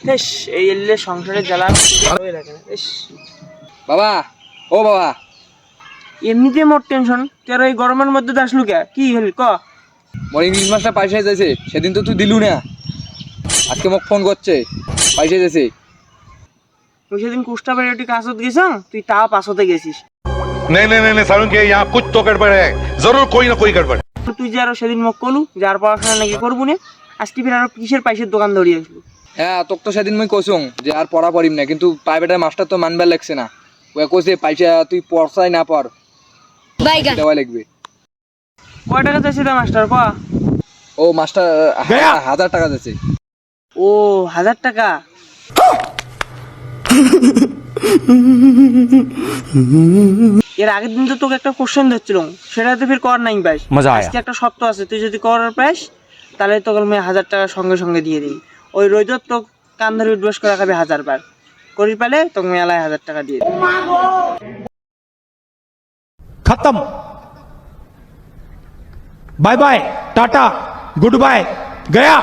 বেশ এই এলে সংসারে জ্বালা হয়ে লাগে না বেশ বাবা ও বাবা এমনিতে মোট টেনশন তোর এই গরমের মধ্যে তো আসলু কে কি হল ক মোর ইংলিশ মাস্টার পয়সা যাইছে সেদিন তো তুই দিলু না আজকে মোক ফোন করছে পয়সা যাইছে তুই সেদিন কুষ্টা বেড়ে কাছত গেছ তুই তা পাশতে গেছিস नहीं नहीं नहीं नहीं सारुण के यहाँ कुछ तो गड़बड़ है जरूर कोई ना कोई गड़बड़ है তো তুই যে আরো সেদিন মোক কলু যার পড়াশোনা নাকি করবো না আজকে ফির আরো কিসের পাইসের দোকান ধরিয়ে আসলো হ্যাঁ তোকে তো সেদিন মুই কইসুং যে আর পড়া পড়িম না কিন্তু প্রাইভেটের মাস্টার তো মানবার লাগছে না। ও কইছে পয়সা তুই পড়ছাই না পড়। দেওয়া লাগবে। কয় টাকা চাইছে তা মাস্টার ক ও মাস্টার হাজার টাকা যাচ্ছে ও হাজার টাকা? এর আগের দিন তো তোকে একটা কোশ্চেন দিচ্ছিলাম সেটা তো ফির কর নাই পাইস আজকে একটা শর্ত আছে তুই যদি করার পাইস তাহলে তোকে আমি হাজার টাকা সঙ্গে সঙ্গে দিয়ে দিই। ওই রোজ তো কান ধরে উঠবস করা খাবে হাজার বার করি পালে তোকে মেলায় হাজার টাকা দিয়ে খতম। Bye bye, tata, good bye, Gaya.